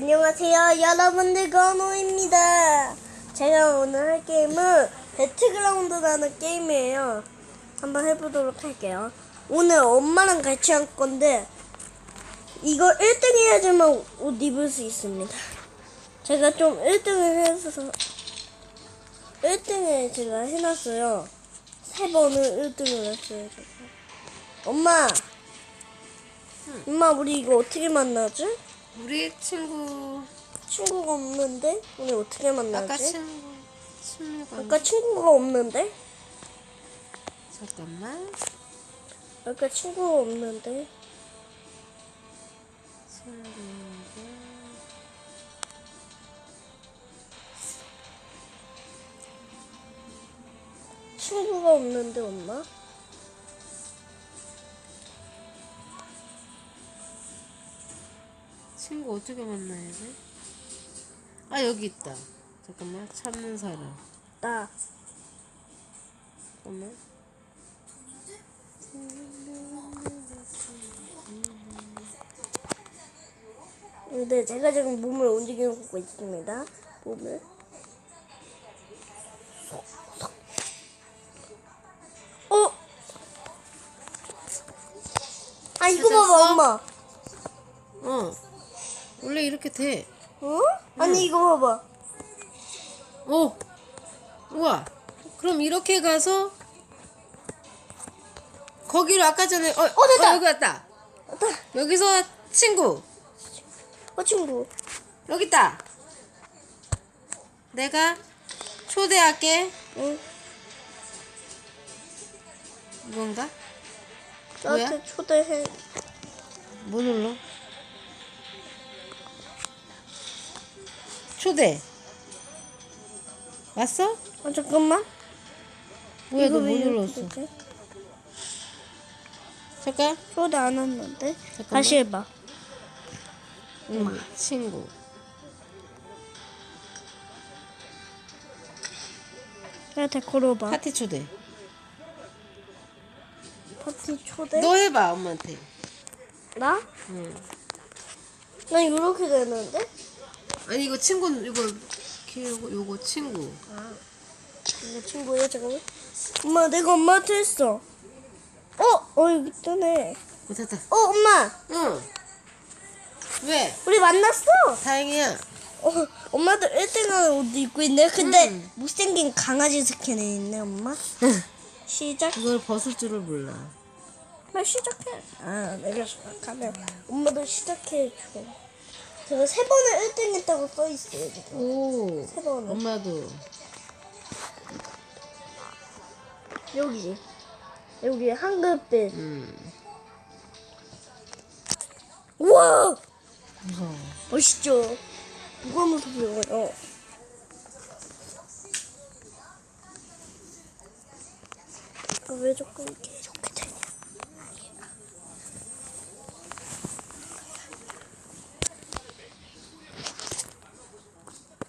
안녕하세요. 여러분들 건우입니다. 제가 오늘 할 게임은 배틀그라운드라는 게임이에요. 한번 해보도록 할게요. 오늘 엄마랑 같이 할 건데 이거 1등 해야지만 옷 입을 수 있습니다. 제가 좀 1등을 해서 1등을 제가 해놨어요. 세 번을 1등을 했어요 제가. 엄마! 엄마 우리 이거 어떻게 만나지? 우리 친구 친구가 없는데 우리 어떻게 만나지? 아까 친구 친구가 아까 친구가 없는데? 잠깐만 아까 친구가 없는데? 친구인데 친구가 없는데 엄마? 친구 어떻게 만나야 돼? 아 여기 있다 잠깐만 찾는 사람 나 잠깐만 근데 제가 지금 몸을 움직이고 있습니다. 몸을. 어? 아 이거 봐봐? 엄마. 어 원래 이렇게 돼 어? 아니 이거 봐봐. 오! 우와 그럼 이렇게 가서 거기로 아까 전에 어, 어, 됐다! 여기 왔다 왔다. 여기서 친구 어 친구. 여기 있다 내가 초대할게 응. 이건가? 나한테 뭐야? 초대해. 뭐 눌러? 초대 왔어? 아 잠깐만. 뭐야 이거 너뭐 이렇게 눌렀어? 되지? 잠깐 초대 안 왔는데. 잠깐만. 다시 해봐. 응, 친구 나한테 걸어봐. 파티 초대 파티 초대. 너 해봐 엄마한테 나? 응. 난 이렇게 되는데? 아니 이거 친구 이거 요거 요거 친구 이거 친구야 잠깐만. 엄마 내가 엄마한테 했어. 어? 어 여기 뜨네. 어 됐다 어 엄마 응 왜? 우리 만났어. 다행이야 어, 엄마도 1등하는 옷도 입고 있네. 근데 음. 못생긴 강아지 스킨이 있네 엄마. 시작. 그걸 벗을 줄을 몰라 나 시작해. 아 내가 시작하면 엄마도 시작해 줘. 제가 세 번을 1등 했다고 써 있어요 지금. 오세 번을. 엄마도 여기 여기 한글빛. 음 우와 무서워 멋있죠. 누가 무서워요? 아, 왜 자꾸 이렇게 이렇게 되냐?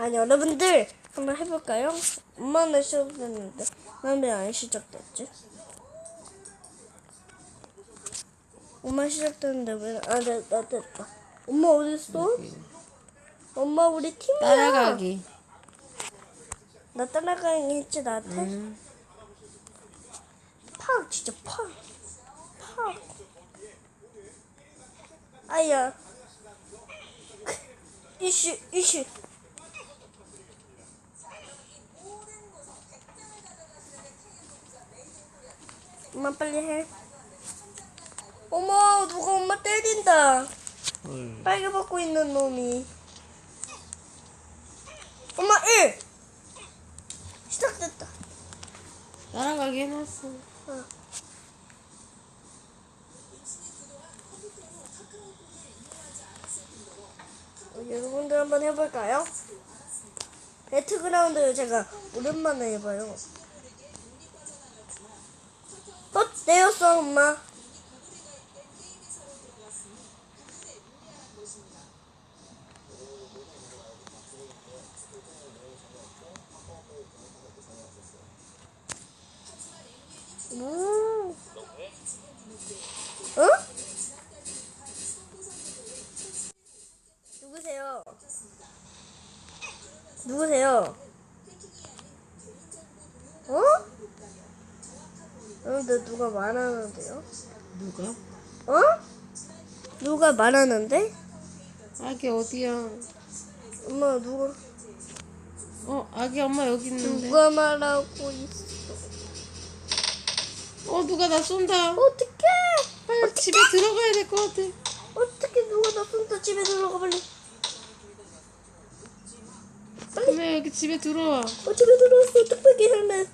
아니 여러분들 한번 해볼까요? 엄마는 시작됐는데 난 왜 안 시작됐지? 엄마 시작됐는데 왜아나 됐다. 엄마 어디 있어? 엄마 우리 팀이야. 따라가기 나 따라가기 했지 나한테. 음. 팍 진짜 팍. 팍. 아야. 이슈 이슈. 엄마 빨리 해. 어머 누가 엄마 때린다. 헐. 빨개 벗고 있는 놈이. 엄마 1! 시작됐다. 따라가기 해놨어 어. 어, 여러분들 한번 해볼까요? 배트그라운드 제가 오랜만에 해봐요. 어? 내렸어 누가 말하는데요? 누가? 어? 누가 말하는데? 아기 어디야? 엄마 누가 어 아기 엄마 여기 있는데. 누가 말하고 있어? 어 누가 나 쏜다. 어떡해? 빨리 집에 들어가야 될 것 같아. 어떻게 누가 나 손도 집에 들어가 빨리. 엄마 여기 집에 들어와. 어 집에 들어왔어. 뚝배기 헬멧.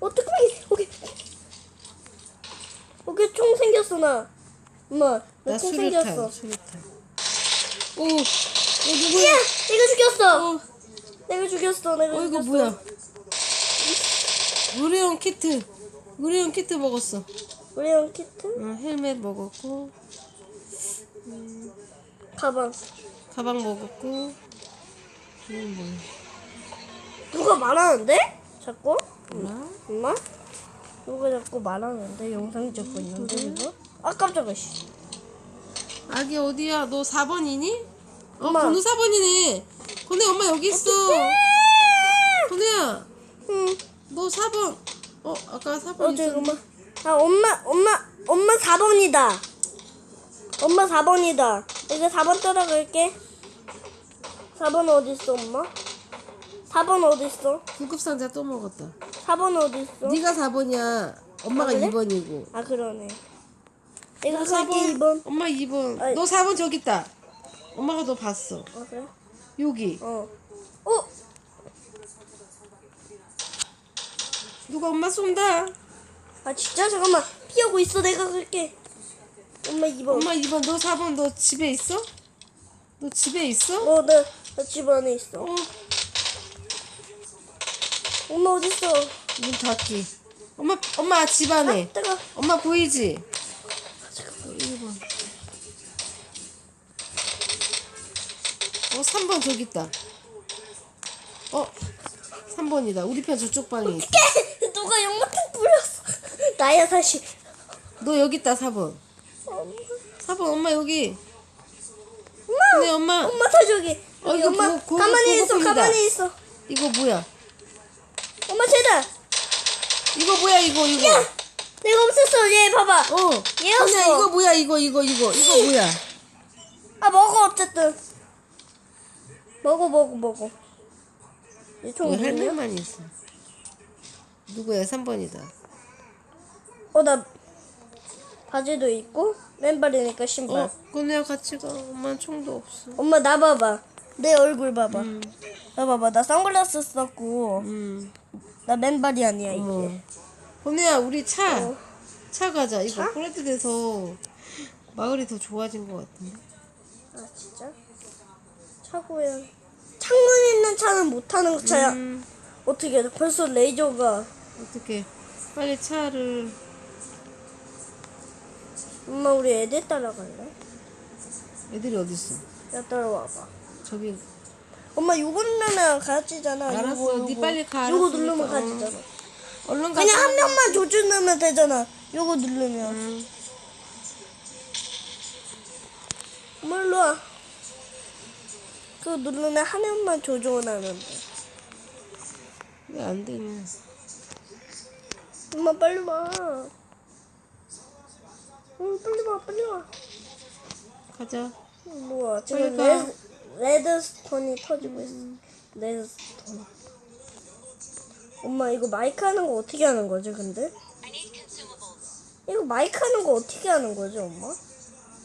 어 뚝배기. 오케이. 오케이 총 생겼어 나. 엄마 나 나총 수류탄 생겼어. 수류탄. 오. 어? 야 내가 죽였어. 어. 내가 죽였어. 내가 어 이거 죽였어. 뭐야? 의료용 키트. 의료용 키트 먹었어. 우리 형 키트 어, 헬멧 먹었고 가방. 가방 먹었고. 이건 뭐야? 누가 말하는데? 자꾸? 몰라? 엄마? 누가 자꾸 말하는데 영상 찍고 있는데 이거? 아 깜짝이야. 씨. 아기 어디야? 너 4번이니? 어, 엄마. 건우 4번이네. 건우 엄마 여기 있어. 건우야, 응. 너 4번. 어, 아까 4번 어 있었는데. 잠깐만. 아 엄마 엄마 엄마 4번이다. 엄마 4번이다. 이거 4번 따라갈게. 4번 어디 있어 엄마? 4번 어디 있어? 구급상자 또 먹었다. 4번 어디 있어? 네가 4번이야. 엄마가 아, 그래? 2번이고. 아 그러네. 너 갈게 2번. 엄마 2번. 아이. 너 4번 저기 있다. 엄마가 너 봤어. 아 그래? 여기. 어. 어? 누가 엄마 쏜다. 아 진짜 잠깐만 피하고 있어 내가 갈게. 엄마 2번. 엄마 2번. 너 4번. 너 집에 있어? 너 집에 있어? 어, 나, 나집 안에 있어. 어. 엄마 어디 있어? 문 닫기. 엄마 엄마 집 안에. 아, 뜨거. 엄마 보이지? 잠깐만. 1번. 어, 3번 저기 있다. 어, 3번이다. 우리 편 저쪽 방에 있어. 누가 연마탕 뿌렸어? 나야 다시. 너 여기 있다, 4번. 엄마. 4번, 엄마 여기. 엄마. 네, 엄마. 엄마 다 저기. 어, 이거 엄마 고- 고급- 가만히 있어. 고급품이다. 가만히 있어. 이거 뭐야? 엄마 쟤다. 이거 뭐야, 이거, 이거. 야, 내가 없었어. 얘 봐봐. 어. 얘였어. 아니야, 이거 뭐야, 이거, 이거, 이거. 이거 뭐야? 아 먹어 어쨌든. 먹어 먹어 먹어. 얘총 왜 누구냐? 할매만 있어? 누구야? 3번이다. 어나 바지도 있고 맨발이니까 신발. 어, 그네야 같이 가. 엄마는 총도 없어. 엄마 나 봐봐. 내 얼굴 봐봐. 음, 나 봐봐. 나 선글라스 썼고 음. 나 맨발이 아니야 이게. 어머. 건우야 우리 차. 어. 차 가자. 이거 차? 프레드돼서 마을이 더 좋아진 것 같은데. 아 진짜? 차고야. 창문 있는 차는 못 타는 차야. 음, 어떻게 해? 벌써 레이저가. 어떻게 빨리 차를 엄마 우리 애들 따라갈래? 애들이 있어? 야 따라와봐. 저기 엄마 요거 누르면 가지잖아. 알았어. 네. 빨리 가, 요거 알았으니까. 누르면 어. 가지잖아. 얼른 가. 그냥 한 명만 조준 넣으면 되잖아. 요거 누르면. 음, 엄마 일로 와. 그거 누르면 한 명만 조종하면 돼. 왜 안 되냐? 엄마 빨리 와. 응 빨리 와 빨리 와. 가자. 일로 와. 빨리 지금 가. 레드, 레드스톤이 터지고 있어. 레드스톤. 엄마 이거 마이크 하는 거 어떻게 하는 거지 근데? 이거 마이크 하는 거 어떻게 하는 거지 엄마?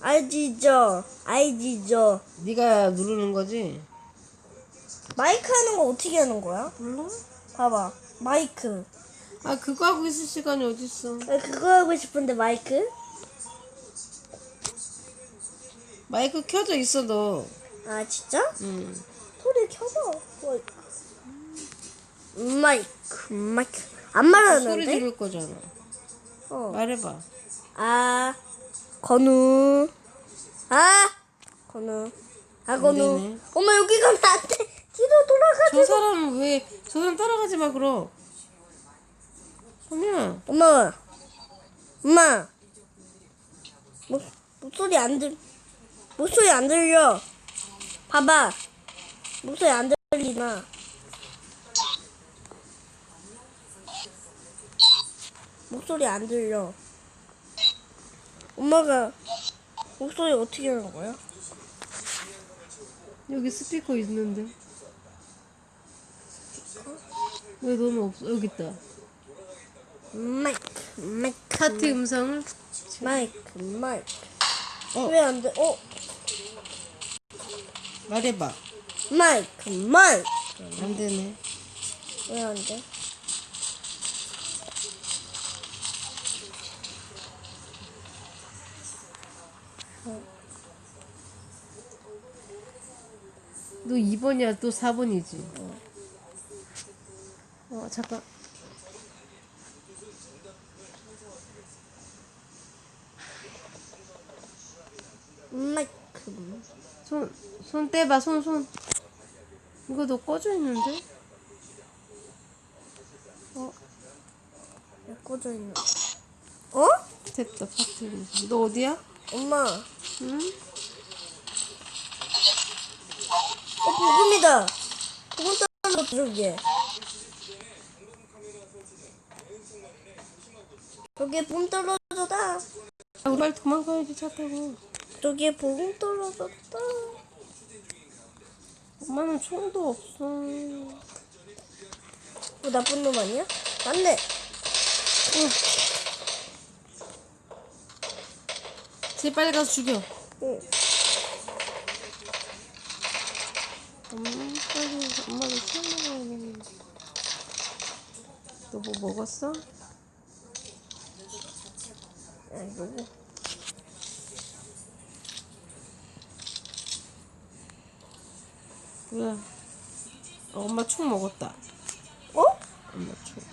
알지죠? 알지죠? 네가 누르는 거지? 마이크 하는 거 어떻게 하는 거야? 몰라? 봐봐 마이크 아 그거 하고 있을 시간이 어딨어? 나 그거 하고 싶은데 마이크? 마이크 켜져 있어 너. 아 진짜? 응. 소리 켜봐 마이크 마이크 마이크 안 말하는데? 소리 들을 거잖아. 어. 말해봐. 아 건우 아 건우 아 건우. 엄마 여기 가면 안 돼 뒤로 돌아가 저 사람은 왜 저 사람 따라가지 마 그럼. 그러면 엄마 엄마 목, 목소리 안 들, 목소리 안 들려 봐봐. 목소리 안 들리나? 목소리 안 들려. 엄마가 목소리 어떻게 하는 거야? 여기 스피커 있는데. 어? 왜 너는 없어? 여기 있다. 마이크, 마이크. 카트 음성을 마이크, 마이크. 어. 왜 안 돼? 어? 말해봐. 마이크, 마이크. 안 되네. 왜 안 돼? 너 2번이야, 또 4번이지. 어, 잠깐. 마이크. 손, 손 떼봐, 손, 손. 이거 너 꺼져 있는데? 어, 왜 꺼져 있나? 어? 됐다, 파트. 너 어디야? 엄마. 응? 어, 복음이다. 복음 떨어져 저기에. 저기에 복음 떨어졌다. 아, 우리 빨리 도망가야지, 차 타고. 저기에 복음 떨어졌다. 엄마는 총도 없어. 뭐 나쁜 놈 아니야? 맞네. 응. 쟤 빨리 가서 죽여. 응. 엄마, 빨리, 엄마도 술 먹어야겠는데. 너뭐 먹었어? 야, 이거. 뭐야? 어, 엄마 총 먹었다. 어? 엄마 총.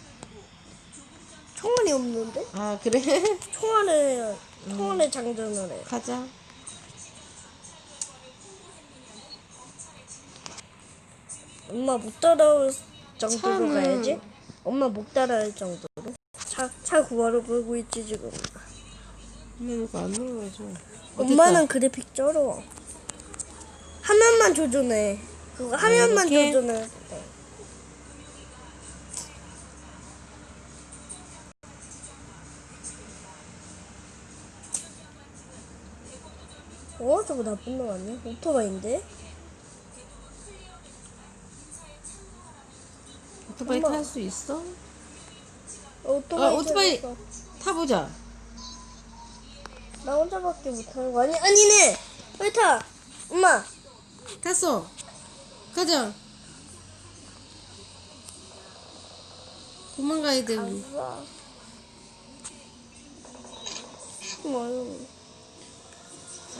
총알이 없는데? 아, 그래? 총알을, 총알을 장전을 해. 가자. 엄마 못 따라올 정도로 차는- 가야지. 엄마 못 따라올 정도로. 차, 차 구하러 가고 있지, 지금. 엄마 이거 안 눌러줘. 엄마는 그래픽 쩔어. 화면만 조준해. 그거 화면만 이렇게? 조준해. 어? 저거 나쁜 놈 아니야? 오토바이인데? 오토바이 엄마. 탈 수 있어? 어, 오토바이. 어, 오토바이. 타보자. 나 혼자밖에 못하는 거 아니? 아니네! 빨리 타! 엄마! 탔어. 가자. 도망가야 돼, 우리.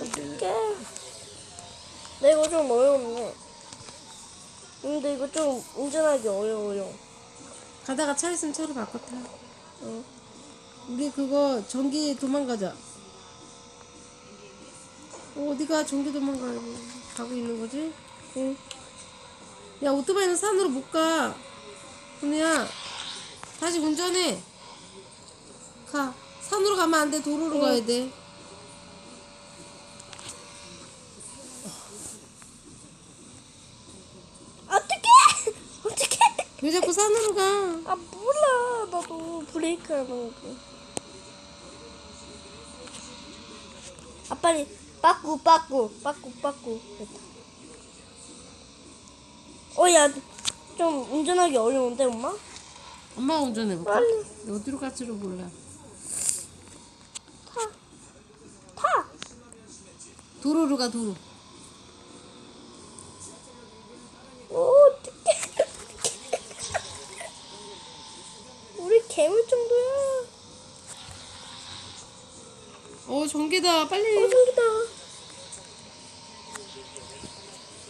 어떡해. 나 이거 좀 어려웠네. 근데 이거 좀 운전하기 어려워요. 가다가 차 있으면 차로 바꿔 타. 응. 우리 그거 전기 도망가자. 어, 어디가 전기 도망가고 가고 있는 거지? 응. 야 오토바이는 산으로 못 가. 은우야 다시 운전해. 가. 산으로 가면 안 돼. 도로로 응. 가야 돼. 어떡해! 어떡해! 왜 자꾸 산으로 가? 아, 몰라. 나도 브레이크 하는 거. 아, 빨리. 빠꾸, 빠꾸. 빠꾸, 빠꾸. 됐다. 어, 야. 좀 운전하기 어려운데, 엄마? 엄마가 운전해볼까? 빨리. 어디로 갈지를 몰라. 타. 타! 도로로 가 도로. 오, 어떡해. 우리 괴물 정도야. 어 전기다 빨리. 어, 저기다.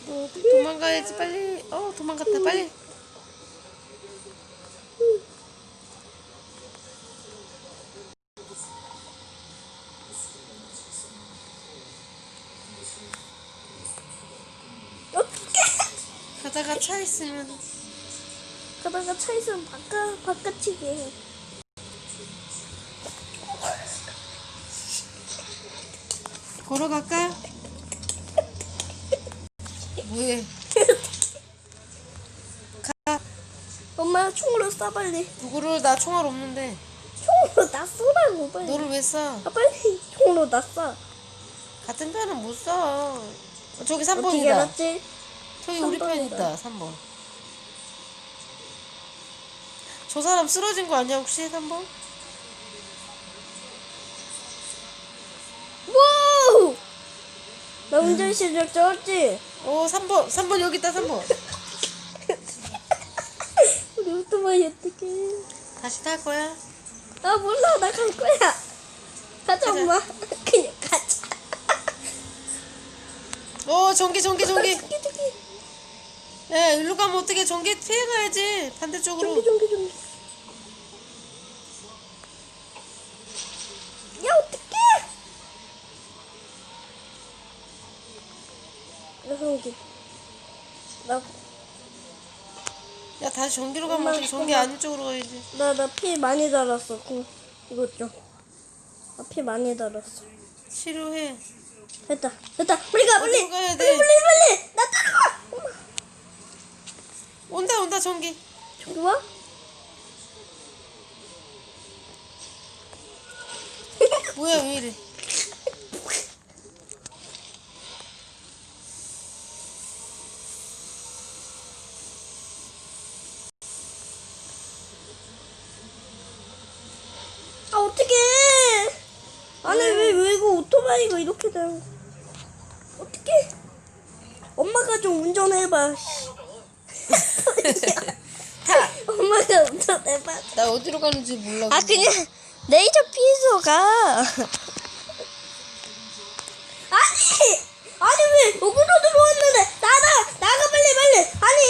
어, 도망가야지 빨리. 어 도망갔다 빨리. 가다가 차 있으면 가다가 차 있으면 바깥, 바깥치기 해. 걸어갈까? 뭐해? 가. 엄마 총으로 쏴, 빨리. 누구를 나 총알 없는데. 총! 총으로 다 쏘라고 빨리. 너를 왜 쏴? 아 빨리 총으로 다 쏴. 같은 편은 못 쏴. 어, 저기 어떻게 3번이다. 알았지? 저기 우리 편 3번이다. 있다. 3번. 저 사람 쓰러진 거 아니야 혹시 3번? 와우! 나 운전 실력 좋았지? 오 3번 3번 여기 있다 3번. 오토바이 어떡해. 다시 탈 거야? 아 몰라 나 갈 거야. 가자. 엄마. 그냥 가자. 오 전기 전기 전기. 저기 저기 야 일로 가면 어떻게 전기 피해 가야지 반대쪽으로. 저기 저기 저기. 야 어떡해? 나 성기. 나 야 다시 전기로 가면 어떻게 전기 엄마. 안쪽으로 가야지. 나 나 피 많이 달았어. 그, 이것 좀. 나 피 많이 달았어. 치료해. 됐다. 됐다. 빨리 가 빨리. 어디로 가야 빨리 돼? 빨리 빨리. 나 따라가. 엄마. 온다 온다 전기. 저기 와? 뭐야 왜 이래? 아 어떡해. 아니 왜왜 이거 오토바이가 이렇게 거야? 어떡해. 엄마가 좀 운전해봐. 타. 엄마가 운전해봐. 나 어디로 가는지 몰라. 아 그냥 레이저 피소 가. 아니 아니 왜 여기로 들어왔는데 나가 나가 빨리 빨리 아니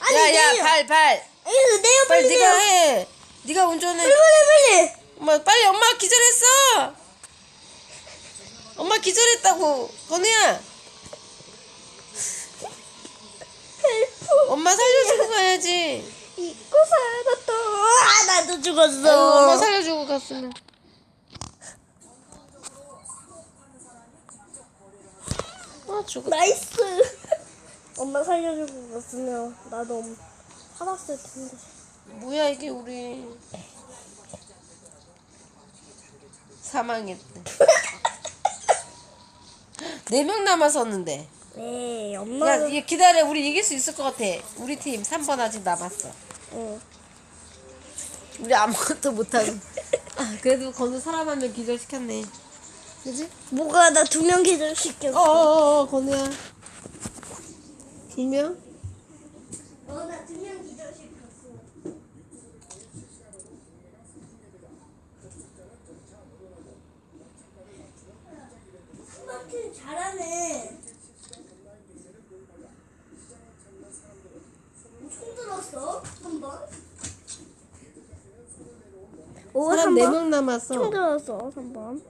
아니 야야 내요. 발 발. 내요 빨리 빨리 네가. 해. 네가 운전해. 빨리 빨리 빨리. 엄마 빨리 엄마 기절했어. 엄마 기절했다고 건우야. 헬프 엄마 살려주고 가야지. 잊고 살았다. 아 나도 죽었어. 엄마 살려주고 갔으면. 아 죽었. 나이스. 엄마 살려주고 갔으면 나도 엄- 살았을 텐데. 뭐야 이게 우리 사망했대. 네 명 남았었는데. 네, 야, 엄마가. 얘 기다려. 우리 이길 수 있을 것 같아. 우리 팀 3번 아직 남았어. 응. 우리 아무것도 못하고. 아, 그래도 건우 사람 한 명 기절시켰네. 그지? 뭐가 나 두 명 기절시켰어. 어어어, 건우야. 두 명? 어, 나 두 명 기절시켰어. 스마트 잘하네. 총 들었어? 한 번? 오, 사람 한 네 번? 명 남았어. 총 들었어, 한 번.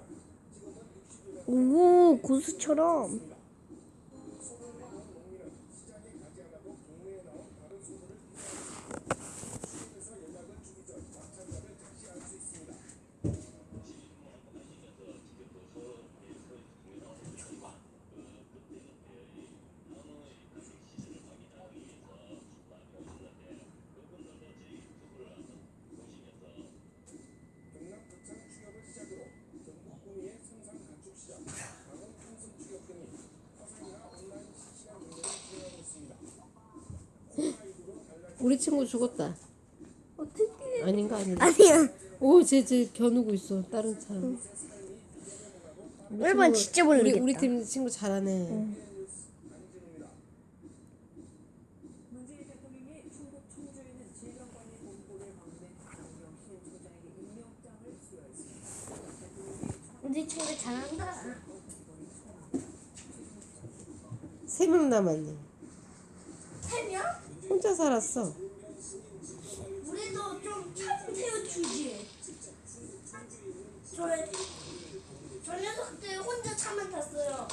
오, 고수처럼. 우리 친구 죽었다. 어떻게? 아닌가? 아닌가? 아니야. 오, 쟤, 쟤 겨누고 있어. 다른 사람. 우리 일반 친구- 진짜 우리, 모르겠다. 우리 팀 친구 잘하네. 우리 친구 잘한다. 세 명 남았네. 혼자 살았어. 우리도 좀차좀 태워주지. 저, 저 녀석들 혼자 차만 탔어요.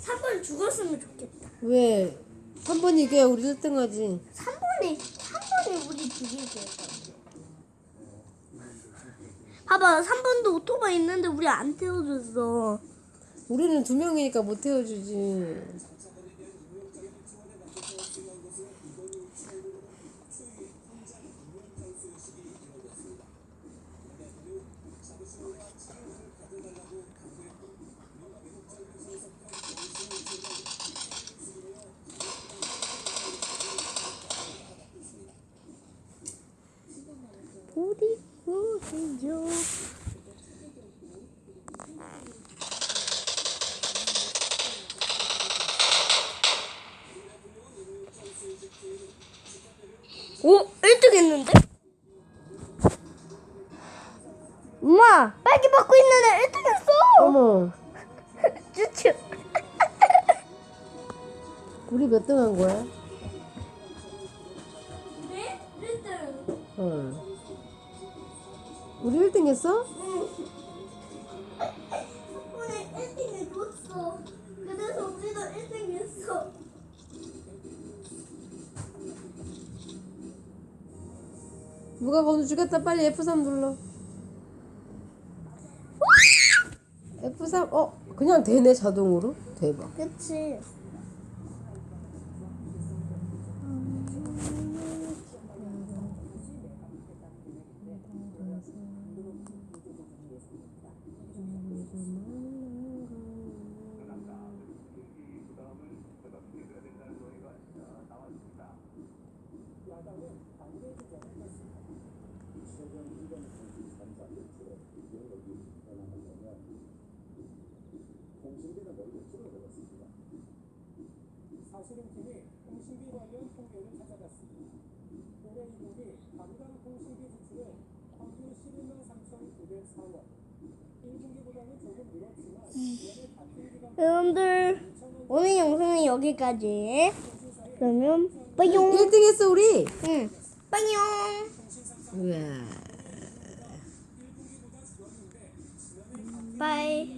3번 죽었으면 좋겠다. 왜? 한 번 이겨야 우리 1등 하지. 3번이, 3번이 우리 죽이게. 봐봐, 3번도 오토바이 있는데 우리 안 태워줬어. 우리는 두 명이니까 못 태워주지. 요. 오, 1등 했는데? 엄마, 빨리 받고 있는데 1등 했어! 어머, 쭈쭈. 우리 몇 등 한 거야? 네? 1등. 어. 우리 1등 했어? 오늘 1등 해줬어. 그래서 우리도 1등 했어. 누가 번호 주겠다 빨리 F3 눌러 F3 어 그냥 되네 자동으로 대박 그치. 자수림팀이 공시비 관련 통계를 찾아봤습니다. 올해 이국이 담당 공시비 지출은 평균 11만 3,904원. 음. 여러분들 오늘 영상은 여기까지. 그러면 빠이용. 1등 했어 우리. 응. 빠이용. 빠이.